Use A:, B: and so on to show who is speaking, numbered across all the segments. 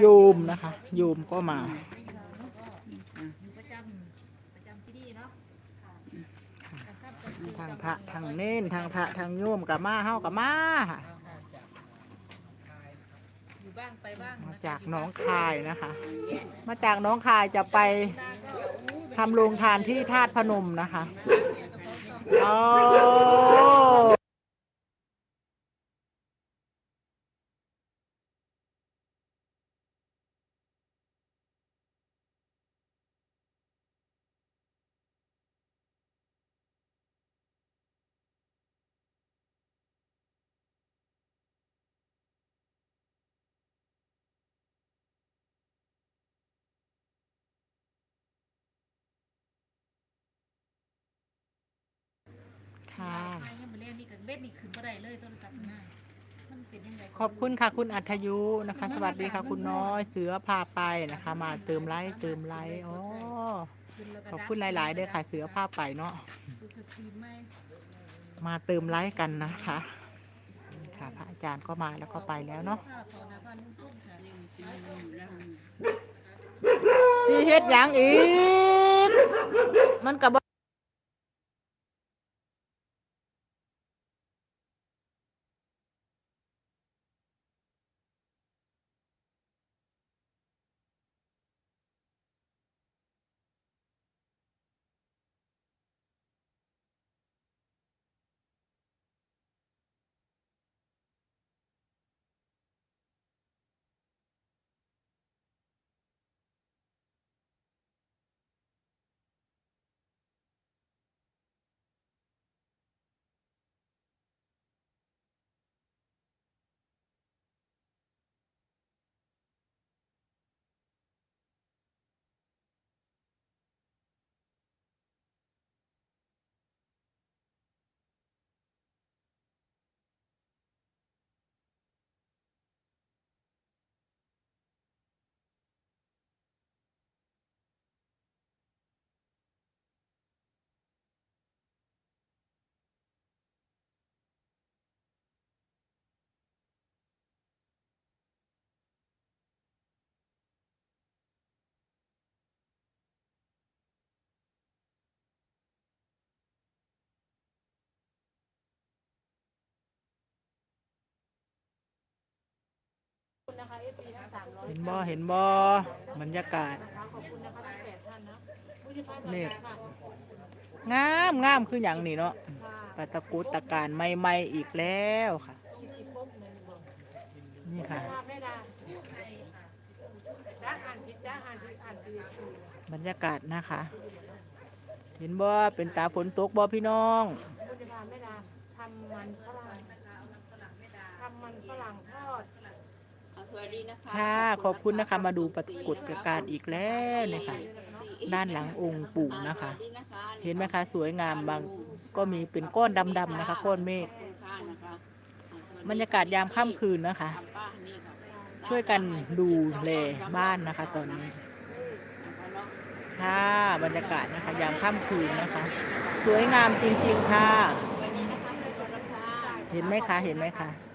A: โยมนะคะ โยมก็มา
B: ประจำประจำที่นี่เนาะค่ะ
A: ทางพระทางเน้นทางพระทางโยมกับมาเฮากับมาค่ะ
B: อยู่บ้างไปบ้าง
A: มา
B: นะคะ
A: จากหน้องคายนะคะ มาจากหน้องคายจะไปทำโรงทานที่ธาตุพนมนะคะ โอ้
B: มาเล่นนี่กับเบ็ดนี่ขึ้นบ่ได้เลยโทรศัพท์ง่ายมันเป็นยังไง
A: ขอบคุณค่ะคุณอัธยุนะคะ สวัสดีค่ะ คุณน้อยเสือพาไปนะคะ มาเติมไลค์เติมไลค์อ๋อขอบคุณหลายๆด้วยค่ะเสือพาไปเนาะ
B: สุดสตรีมไหม
A: มาเติมไลค์กันนะคะค่ะพระอาจารย์ก็มาแล้วก็ไปแล้วเนาะ
B: ข้าวของนะบ้า นลุงพลค่ะ
A: สิเฮ็ดหยังอีกมันกับเห็นบ่เห็นบ่บรรยากาศนี่งามงามคืออย่างนี้เนาะปะตะกรุดตะการใหม่ๆอีกแล้วค่ะนี่ค่ะบรรยากาศนะคะ เห็นบ่เป็นตาฝนตกบ่พี่น้อง
C: คุณจะพาแม่ดาทำมันฝรั่งทำมันฝรั่งทอด
D: สวัสดีนะ คะ
A: ค่ะขอบคุณนะคะมาดูปรากฏการณ์อีกแล้วเนะคะด้านหลังองค์ปู่นะคะ
D: สวัสดีนะคะ
A: เห็นไหมคะ สวยงามบางก็มีเป็นก้อนดำๆนะคะ ก้อนเมฆ
D: ค่ะนะคะ
A: บรรยากาศยามค่ำคืนนะคะ
D: ตามป้านี่ค่ะ
A: ช่วยกันดูแลบ้านนะคะ ตอนนี้
D: นะคะเนาะ
A: ค่ะบรรยากาศนะคะ ยามค่ำคืนนะคะ สวยงามจริงๆค่ะ
D: วันนี้นะคะเป็นคนละค่ะ
A: เห็นไหมคะเห็นไหมคะ
C: อ๋อค่ะ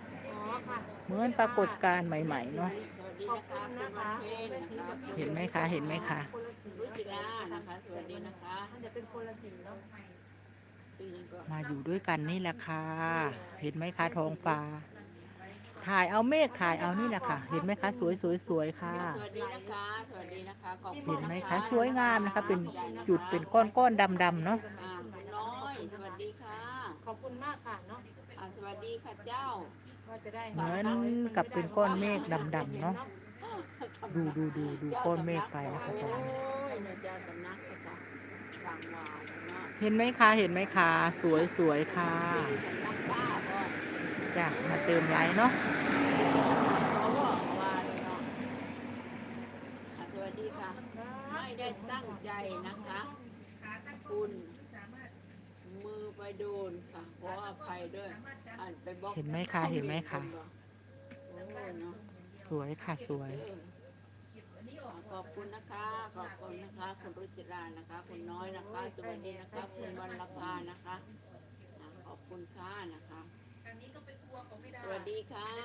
A: เหมือนปรากฏการณ์ใหม่ ๆ เนาะ
D: สวัสดีนะคะคุณวันเพ็ญนะคะ
A: เห็นไหมคะ เห็นไหมคะ
C: คนละสี
D: รุจิรานะคะสวัสดีนะคะ
C: มันจะเป็นคนละสีเนาะ
D: ชื่อยังก็
A: มาอยู่ด้วยกันนี่แหละค่ะ เห็นไหมคะท้องฟ้า ถ่ายเอาเมฆถ่ายเอานี่แหละค่ะ เห็นไหมคะ สวยสวยสวยค่ะ
D: สวัสดีนะคะ สวัสดีนะคะขอบคุ
A: เห็
D: ณ
A: นไหม
D: นะคะ
A: คะ สวยงามนะคะ เป็นจุดเป็นก้อนก้อนๆดำๆเนาะ
D: อ่าคุณน้อย สวัสดีค่ะ
C: ขอบคุณมากค่ะเนาะ
D: อ่าสวัสดีค่ะเจ้า
C: ว่าจะได้
A: เหมือนกับเป็นก้อนเมฆดำๆเนาะดูดูดูดูก้อนเมฆไปนะคะตอนนี้
D: เห็
A: นไหมคะเห็นไหมคะสวยสวยค่ะ
D: สี่สำนักป้าก็
A: จ้ะมาเติมไลน์เนาะ
D: สวัสดีค่ะ ไม่ได้ตั้งใจนะคะคุณ ไปโดนค่ะขออภัยด้วยอ่านไปบล็อก
A: เห็นไหมคะเห็นไหมคะ
D: โอ้ยเนาะ
A: สวยค่ะสวย
D: เออขอบคุณนะคะ ขอบคุณนะคะคุณรุจิรานะคะ คุณน้อยนะคะสวัสดีนะคะ คุณวรรณภานะคะอะขอบคุณค่ะนะคะสวัสดีค่ะคุณน้อยนะคะ